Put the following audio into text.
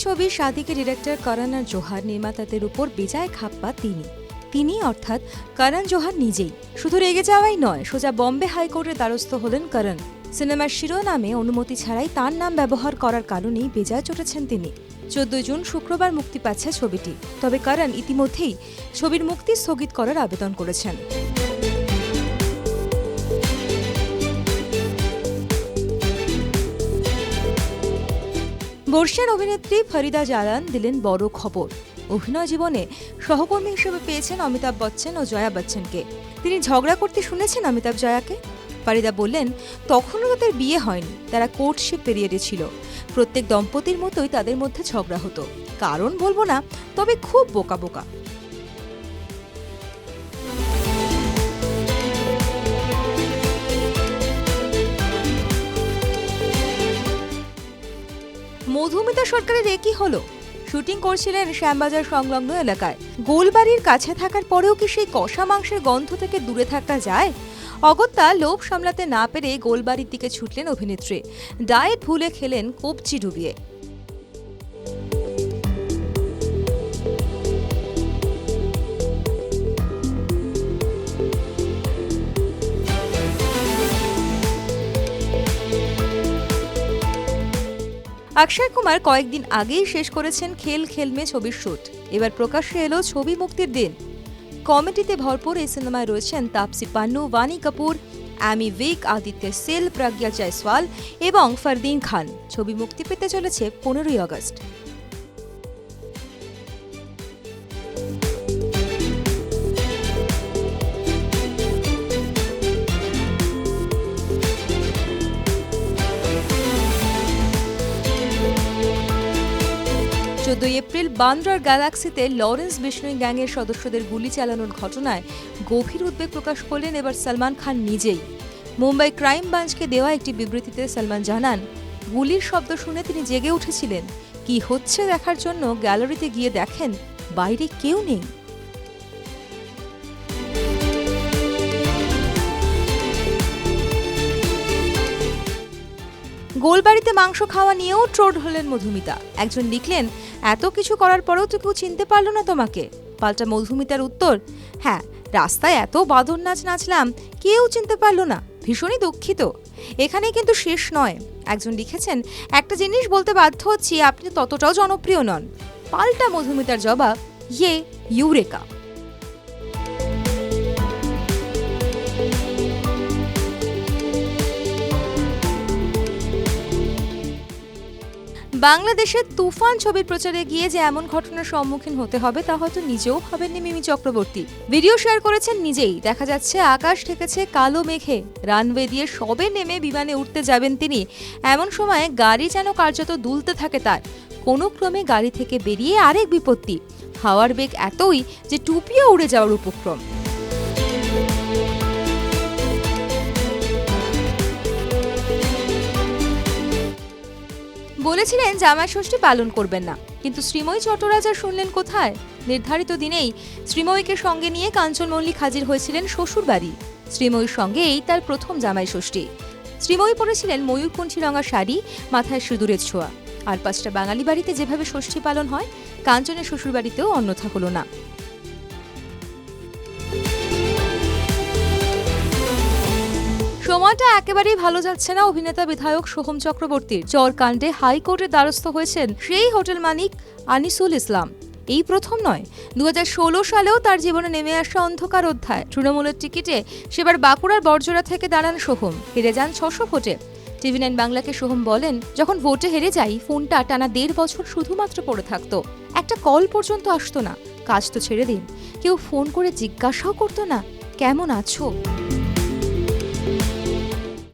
ছবির শাদিকে ডিরেক্টর করণ আর জোহার, নির্মাতাদের উপর বেজায় খাপ্পা তিনি। তিনি অর্থাৎ করণ জোহার নিজেই। শুধু রেগে যাওয়াই নয়, সোজা বম্বে হাইকোর্টের দ্বারস্থ হলেন করণ সিনেমার শিরোনামে অনুমতি ছাড়াই তার নাম ব্যবহার করার কারণেই বেজায় চটেছেন তিনি। চোদ্দই জুন শুক্রবার মুক্তি পাচ্ছে ছবিটি। তবে করণ ইতিমধ্যেই ছবির মুক্তি স্থগিত করার আবেদন করেছেন। বর্ষিয়ান অভিনেত্রী ফরিদা জালান দিলেন বড় খবর। অভিনয় জীবনে সহকর্মী হিসেবে পেয়েছেন অমিতাভ বচ্চন ও জয়া বচ্চনকে। তিনি ঝগড়া করতে শুনেছেন অমিতাভ জয়াকে। ফারিদা বললেন, তখনও তাদের বিয়ে হয়নি। তারা কোর্টশিপ পেরিয়ে ছিল। প্রত্যেক দম্পতির মতোই তাদের মধ্যে ঝগড়া হতো। কারণ বলব না, তবে খুব বোকা বোকা। মধুমিতা সরকারের একই হলো। শুটিং করছিলেন শ্যামবাজার সংলগ্ন এলাকায়। গোলবাড়ির কাছে থাকার পরেও কি সেই কষা মাংসের গন্ধ থেকে দূরে থাকা যায়? অগত্যা লোভ সামলাতে না পেরে গোলবাড়ির দিকে ছুটলেন অভিনেত্রী। ডায়েট ভুলে খেলেন কবচি ডুবিয়ে। অক্ষয় কুমার কয়েকদিন আগেই শেষ করেছেন খেল খেলমে ছবির শুট। এবার প্রকাশ্যে এলো ছবি মুক্তির দিন। কমেডিতে ভরপুর এই সিনেমায় রয়েছেন তাপসি পান্নু বানি কাপুর, অ্যামি উইক আদিত্য সেল, প্রজ্ঞা জয়সওয়াল এবং ফরদিন খান। ছবি মুক্তি পেতে চলেছে পনেরোই আগস্ট। চোদ্দই এপ্রিল বান্দ্রার গ্যালাক্সিতে লরেন্স বিষ্ণুই গ্যাংয়ের সদস্যদের গুলি চালানোর ঘটনায় গভীর উদ্বেগ প্রকাশ করলেন এবার সলমান খান নিজেই। মুম্বাই ক্রাইম ব্রাঞ্চকে দেওয়া একটি বিবৃতিতে সালমান জানান, গুলির শব্দ শুনে তিনি জেগে উঠেছিলেন। কি হচ্ছে দেখার জন্য গ্যালারিতে গিয়ে দেখেন বাইরে কেউ নেই। গোলবাড়িতে মাংস খাওয়া নিয়েও ট্রোড হলেন মধুমিতা। একজন লিখলেন, এত কিছু করার পরেও তো কেউ চিনতে পারল না তোমাকে। পাল্টা মধুমিতার উত্তর হ্যাঁ রাস্তায় এত বাদর নাচ নাচলাম, কেউ চিনতে পারল না, ভীষণই দুঃখিত। এখানে কিন্তু শেষ নয়। একজন লিখেছেন, একটা জিনিস বলতে বাধ্য হচ্ছি, আপনি ততটাও জনপ্রিয় নন। পাল্টা মধুমিতার জবাব ইয়ে ইউরেকা। বাংলাদেশের তুফান ছবির প্রচারে গিয়ে যে এমন ঘটনার সম্মুখীন হতে হবে তা হয়তো নিজেও ভাবেননি মিমি চক্রবর্তী। ভিডিও শেয়ার করেছেন নিজেই। দেখা যাচ্ছে আকাশ ঠেকেছে কালো মেঘে। রানওয়ে দিয়ে সবে নেমে বিমানে উঠতে যাবেন তিনি। এমন সময় গাড়ি যেন কার্যত দুলতে থাকে তার। কোনো ক্রমে গাড়ি থেকে বেরিয়ে আরেক বিপত্তি। হাওয়ার বেগ এতই যে টুপিও উড়ে যাওয়ার উপক্রম। বলেছিলেন জামাই ষষ্ঠী পালন করবেন না। কিন্তু শ্রীময়ী চট্টরাজা শুনলেন কোথায়? নির্ধারিত দিনেই শ্রীময়ীকে সঙ্গে নিয়ে কাঞ্চন মল্লিক হাজির হয়েছিলেন শ্বশুর বাড়ি শ্রীময়ীর সঙ্গে এই তার প্রথম জামাই ষষ্ঠী। শ্রীময়ী পরেছিলেন ময়ূরকণ্ঠী রঙা শাড়ি, মাথায় সিঁদুরের ছোঁয়া। আর পাঁচটা বাঙালি বাড়িতে যেভাবে ষষ্ঠী পালন হয়, কাঞ্চনের শ্বশুর বাড়িতেও অন্যথা হলো না। সময়টা একেবারেই ভালো যাচ্ছে না অভিনেতা বিধায়ক সোহম চক্রবর্তীর। চর কাণ্ডে হাইকোর্টের দ্বারস্থ হয়েছেন সেই হোটেল মালিক আনিসুল ইসলাম। এই প্রথম নয় দু সালেও তার জীবনে নেমে আসা অন্ধকার অধ্যায়। তৃণমূলের টিকিটে সেবার বাঁকুড়ার বর্জরা থেকে দাঁড়ান সোহম। হেরে যান ছশো ভোটে। টিভি নাইন বাংলাকে সোহম বলেন, যখন ভোটে হেরে যাই, ফোনটা টানা দেড় বছর শুধুমাত্র পড়ে থাকতো। একটা কল পর্যন্ত আসতো না। কাজ তো ছেড়ে দিন। কেউ ফোন করে জিজ্ঞাসাও করতো না, কেমন আছো?